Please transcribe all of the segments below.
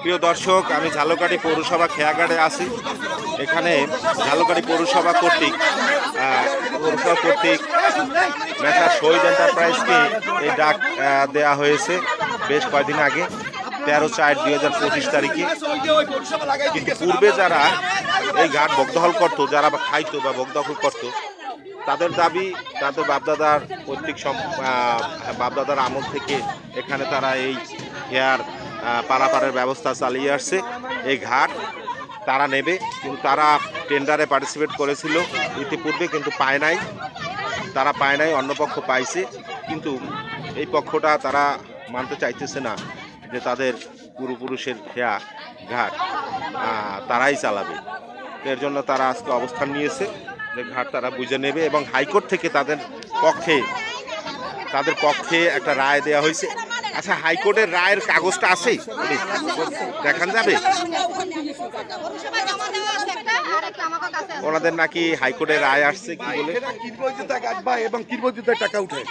প্রিয় দর্শক, আমি ঝালকাঠি পৌরসভা খেয়াঘাটে আছি। এখানে ঝালকাঠি পৌরসভা কর্তৃক পৌরসভা কর্তৃক মেসার শহীদ এন্টারপ্রাইজকে এই ডাক দেয়া হয়েছে বেশ কয়েকদিন আগে, তেরো চার দুই হাজার পঁচিশ তারিখে। কিন্তু পূর্বে যারা এই ঘাট বকদখল করতো, যারা খাইতো বা বকদখল করতো তাদের দাবি, তাদের বাপদাদার পৈতৃক বাপদাদার আমল থেকে এখানে তারা এই হেয়ার পারাপারের ব্যবস্থা চালিয়ে আসছে। এই ঘাট তারা নেবে, কিন্তু তারা টেন্ডারে পার্টিসিপেট করেছিল, ইতিপূর্বে কিন্তু পায় নাই। তারা পায় নাই, অন্য পক্ষ পাইছে, কিন্তু এই পক্ষটা তারা মানতে চাইতেছে না যে তাদের পূর্বপুরুষের খেয়া ঘাট তারাই চালাবে। এর জন্য তারা আজকে অবস্থান নিয়েছে। ঘাট তারা বুঝে নেবে এবং হাইকোর্ট থেকে তাদের পক্ষে তাদের পক্ষে একটা রায় দেওয়া হয়েছে। আচ্ছা হাইকোর্টের রায়ের কাগজটা আছে? দেখান যাবে? ওনাদের নাকি হাইকোর্টের রায় আসছে, কি বলে? এবং টাকা উঠে।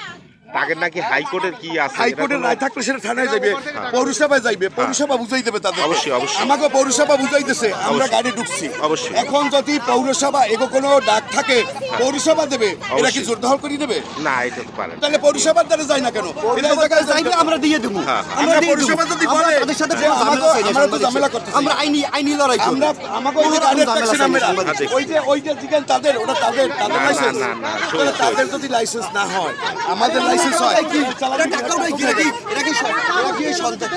তাদের নাকি হাইকোর্টের কি আছে হাইকোর্টের রায় থাকলে সেটা থানায় যাবে পৌরসভায় যাইবে পৌরসভা বুঝাই দেবে তাদের অবশ্যই, অবশ্যই। আমাকে পৌরসভা বুঝাইতেছে আমরা গাড়ি ঢুকছি অবশ্যই। এখন যদি পৌরসভা এগো কোনো ডাক থাকে পৌরসভা দেবে এরা কি অবশ্যই। জোর দখল করে দেবে না এটা তো পারে তাহলে পৌরসভার দ্বারা যায় না কেন এরা জায়গায় চাইবে আমরা দিয়ে দেবো হ্যাঁ, আমরা পৌরসভা যদি বলে তাদের সাথে কোনো ঝামেলা আমাকে- আমরা তো ঝামেলা সাথে। করতেছি। আমরা আইনি আইনি লড়াই। আমরা আমাকে ওই কোনো ট্যাক্সি না নামেরা ওই যে ওই যে জিজ্ঞান তাদের ওটা তাদের তাদের লাইসেন্স না, না। তাদের যদি লাইসেন্স না হয় আমাদের লাইসেন্স হয় কি? এরা টাকা উঠায় কি? এরা কি- এরা কি সন্ত্রাস-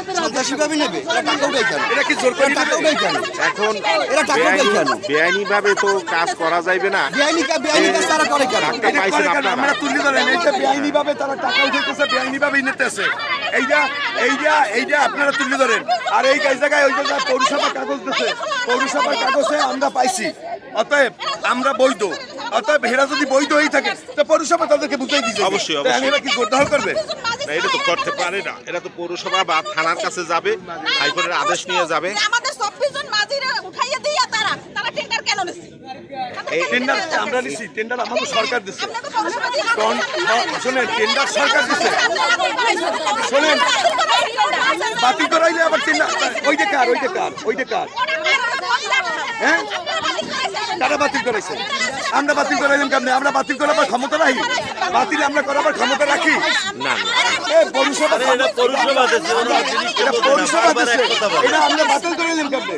নেবে? এরা টাকা উঠায় কেন? এরা কি জোর করে টাকা? উঠায় কেন? এখন এরা টাকা দেয় কেন? বেআইনি ভাবে তো কাজ করা যাইবে না বেআইনি কা- বেআইনি কাজ তারা করে কেন? এটা আমরা তুলি ধরেন এইটা বেআইনি ভাবে তারা টাকা উঠাইতেছে বেআইনি ভাবে নিতেছে এইটা এইটা এইটা আপনারা তুলে ধরেন আর এই এই জায়গায় ওই জায়গায় পৌরসভা কাগজ দিচ্ছে পৌরসভার কাগজে আমরা পাইছি অতএব আমরা বৈধ অতএব হেরা যদি বৈধ হয়ে থাকে তো পৌরসভা তাদেরকে বুঝাই দিচ্ছে অবশ্যই, অবশ্যই। এরা কি গোড্ডাল করবে? না এটা তো করতে পারে না। এটা তো পৌরসভা বা থানার কাছে যাবে হাইকোর্টের আদেশ নিয়ে যাবে। আমাদের চব্বিশ জন মাঝিরা উঠাইয়া দিয়া তারা তারা টেন্ডার কেন নিচ্ছে এই টেন্ডার আমরা নিছি টেন্ডার আমাদের সরকার দিচ্ছে শোনেন টেন্ডার সরকার দিচ্ছে শোনেন বাতিল করাইলে আবার টেন্ডার ওইটা কার ওইটা কার ওইটা কার। হ্যাঁ? কারা বাতিল করেছে আমরা বাতিল করাইলাম কেমনে? আমরা বাতিল করার পর ক্ষমতা রাখি? বাতিল আমরা করাবার ক্ষমতা রাখি? না পৌরসভা এটা পৌরসভা এটা আমরা বাতিল করাইলাম কেমনে?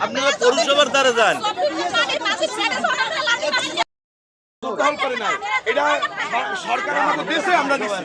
আপনারা পৌরসভার দ্বারা যান। দখল করে নাই এটা স- সরকার আমাদের দেশে আমরা দিচ্ছি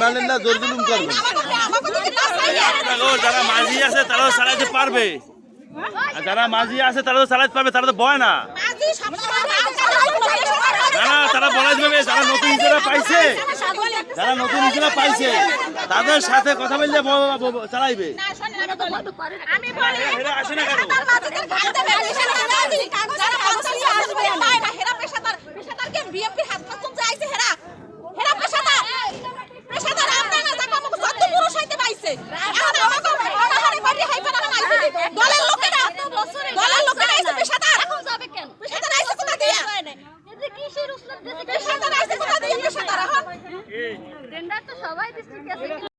মানেন না। জোর জুলুম করবেন যারা মাঝি আছে তারাও চালাইতে পারবে। যারা মাঝি আছে তারা তো চালাইতে পারবে তারা তো বয় না। না না তারা বলাই দেবে যারা নতুন ইজারা পাইছে যারা নতুন ইজারা পাইছে তাদের সাথে কথা বললে চালাইবে। আমি বলি এরা আসে না কেন? বিএমপি হাত পাতুন যাইছে হেরা হেরা পেশাদার পেশাদার আমরা না যাকো আমাকে সত্য পুরুষ হইতে পাইছে এখন আমাকে অনাহারে বাড়ি হাইফা না আইছে দলের লোকেরা দলের লোকেরা আইছে পেশাদার এখন যাবে কেন পেশাদার আইছে কোথা দিয়া পেশাদার আইছে কোথা দিয়া পেশাদার এখন টেন্ডার